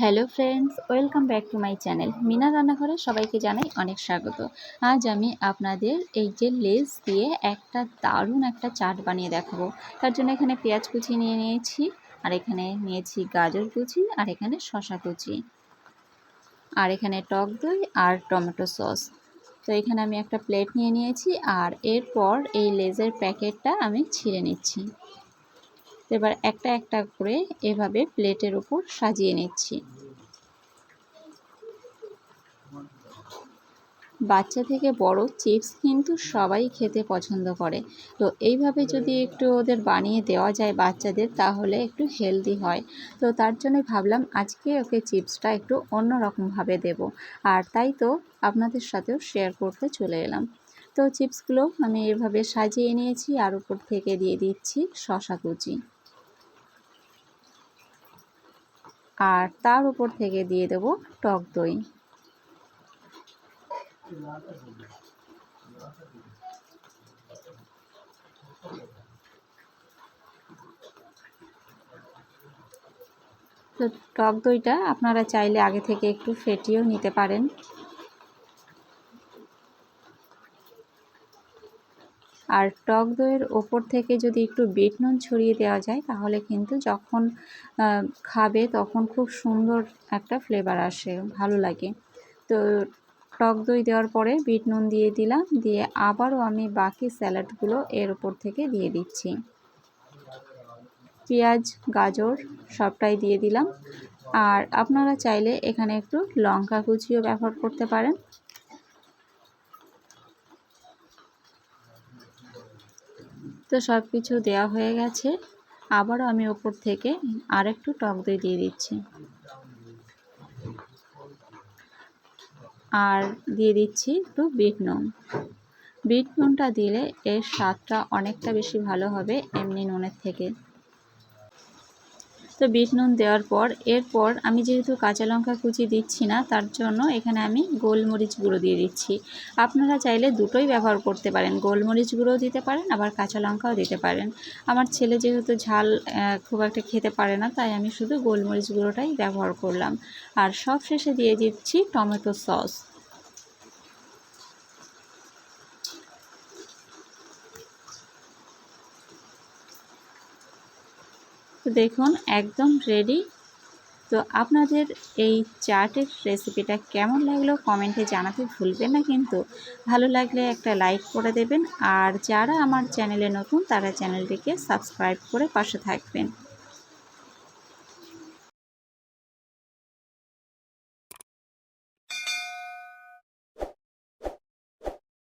Hello friends welcome back to my channel Mina রান্নাঘরে সবাইকে জানাই অনেক স্বাগত। আজ আমি আপনাদের এই যে লেস দিয়ে একটা দারুণ একটা চাট বানিয়ে দেখাবো। তার জন্য এখানে পেঁয়াজ কুচি নিয়ে নিয়েছি, আর এখানে নিয়েছি গাজর কুচি, আর এখানে শশা কুচি। আর এখানে টক দই আর টমেটো সস। তো এখানে আমি একটা প্লেট নিয়ে নিয়েছি, আর এরপর এই লেজের প্যাকেটটা আমি ছিঁড়ে নিচ্ছি। এবার একটা একটা করে এভাবে প্লেটের উপর সাজিয়ে নিচ্ছি। বাচ্চা থেকে বড় চিপস কিন্তু সবাই খেতে পছন্দ করে। তো এইভাবে যদি একটু ওদের বানিয়ে দেওয়া যায় বাচ্চাদের, তাহলে একটু হেলদি হয়। তো তার জন্য ভাবলাম আজকে ওকে চিপসটা একটু অন্য রকমভাবে দেব। আর তাই তো আপনাদের সাথেও শেয়ার করতে চলে এলাম। তো চিপসগুলো আমি এভাবে সাজিয়ে নিয়েছি আর উপর থেকে দিয়ে দিচ্ছি শশা কুচি। আর তার উপর থেকে দিয়ে দেব টক দই। তো টক দইটা আপনারা চাইলে আগে থেকে একটু ফেটিয়েও নিতে পারেন। আর টক দইয়ের ওপর থেকে যদি একটু বিট নুন ছড়িয়ে দেওয়া যায়, তাহলে কিন্তু যখন খাবে তখন খুব সুন্দর একটা ফ্লেভার আসে, ভালো লাগে। তো টক দই দেওয়ার পরে বিট নুন দিয়ে দিলাম, দিয়ে আবারও আমি বাকি স্যালাডগুলো এর ওপর থেকে দিয়ে দিচ্ছি। পেঁয়াজ, গাজর সবটাই দিয়ে দিলাম। আর আপনারা চাইলে এখানে একটু লঙ্কা কুচিও ব্যবহার করতে পারেন। তো সব কিছু দেওয়া হয়ে গেছে। আবারও আমি ওপর থেকে আর একটু টক দই দিয়ে দিচ্ছি। আর দিয়ে দিচ্ছি একটু বিট নুন। বিট নুনটা দিলে এর স্বাদটা অনেকটা বেশি ভালো হবে এমনি নুনের থেকে। তো বিট নুন দেওয়ার পর, এরপর আমি যেহেতু কাঁচা লঙ্কা কুচি দিচ্ছি না, তার জন্য এখানে আমি গোলমরিচ গুঁড়ো দিয়ে দিচ্ছি। আপনারা চাইলে দুটোই ব্যবহার করতে পারেন। গোলমরিচ গুঁড়োও দিতে পারেন, আবার কাঁচা লঙ্কাও দিতে পারেন। আমার ছেলে যেহেতু ঝাল খুব একটা খেতে পারে না, তাই আমি শুধু গোলমরিচ গুঁড়োটাই ব্যবহার করলাম। আর সব শেষে দিয়ে দিচ্ছি টমেটো সস। তো দেখুন, একদম রেডি তো আপনাদের এই চাটের রেসিপিটা কেমন লাগল কমেন্টে জানাতে ভুলবেন না কিন্তু। ভালো লাগলে একটা লাইক করে দেবেন। আর যারা আমার চ্যানেলে নতুন, তারা চ্যানেলটিকে সাবস্ক্রাইব করে পাশে থাকবেন।